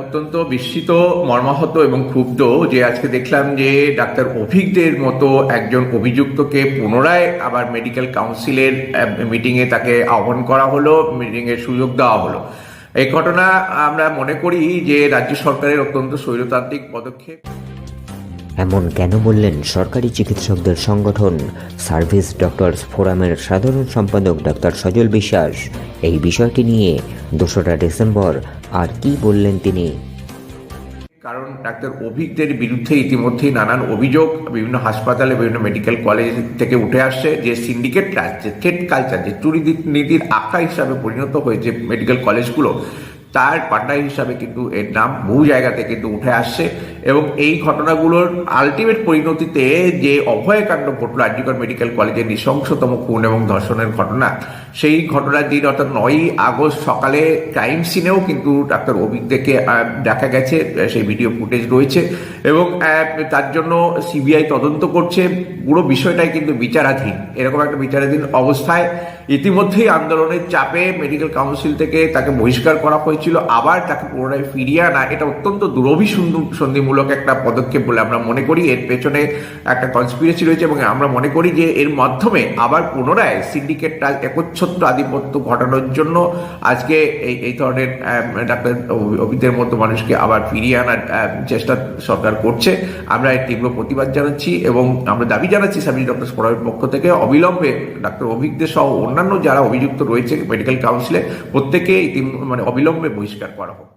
অত্যন্ত বিস্মিত, মর্মাহত এবং ক্ষুব্ধ যে আজকে দেখলাম যে ডাক্তার অভিজ্ঞদের মতো একজন অভিযুক্তকে পুনরায় আবার মেডিকেল কাউন্সিলের মিটিংয়ে তাকে আহ্বান করা হলো মিটিংয়ের সুযোগ দেওয়া হলো। এই ঘটনা আমরা মনে করি যে রাজ্য সরকারের অত্যন্ত স্বৈরতান্ত্রিক পদক্ষেপ। এমন কেন বললেন সরকারি চিকিৎসকদের সংগঠন? সার্ভিস ডক্টরস ফোরামের সাধারণ সম্পাদক ডাক্তার সজল বিশ্বাস। এই বিষয়টি নিয়ে দোসরা ডিসেম্বর আর কি বললেন তিনি? কারণ ডাক্তার অভিজ্ঞদের বিরুদ্ধে ইতিমধ্যেই নানান অভিযোগ, বিভিন্ন হাসপাতালে, বিভিন্ন মেডিকেল কলেজ থেকে উঠে আসছে যে সিন্ডিকেট রাজ যে কালচার, যে চুরি নীতির আখড়া হিসাবে পরিণত হয়েছে মেডিকেল কলেজগুলো তার পান্ডা হিসাবে কিন্তু এর নাম বহু জায়গাতে কিন্তু উঠে আসছে এবং এই ঘটনাগুলোর আলটিমেট পরিণতিতে যে অভয়কাণ্ড ঘটলো আর্যিকর মেডিকেল কলেজের নৃশংসতম খুন এবং ধর্ষণের ঘটনা, সেই ঘটনার দিন অর্থাৎ নয়ই আগস্ট সকালে ক্রাইম সিনেও কিন্তু ডাক্তার অভিজ্ঞকে দেখা গেছে, সেই ভিডিও ফুটেজ রয়েছে এবং তার জন্য সিবিআই তদন্ত করছে। পুরো বিষয়টাই কিন্তু বিচারাধীন। এরকম একটা বিচারাধীন অবস্থায় ইতিমধ্যেই আন্দোলনের চাপে মেডিকেল কাউন্সিল থেকে তাকে বহিষ্কার করা হয়েছিল আবার তাকে পুনরায় ফিরিয়ে আনা। এটা অত্যন্ত দুরভিসন্ধিমূলক একটা পদক্ষেপ বলে আমরা মনে করি। এর পেছনে একটা কনস্পিরেসি রয়েছে এবং আমরা মনে করি যে এর মাধ্যমে আবার পুনরায় সিন্ডিকেট রাজ একচ্ছত্র আধিপত্য ঘটানোর জন্য আজকে এই এই ধরনের ডাক্তার অভিদের মতো মানুষকে আবার ফিরিয়ে আনার চেষ্টা সরকার করছে। আমরা এর তীব্র প্রতিবাদ জানাচ্ছি এবং আমরা দাবি জানাচ্ছি সার্ভিস ডক্টর ফোরামের পক্ষ থেকে অবিলম্বে ডাক্তার অভিজ্ঞদের সহ অন্যান্য যারা অভিযুক্ত রয়েছে মেডিকেল কাউন্সিলে প্রত্যেকে মানে অবিলম্বে বহিষ্কার করা হোক।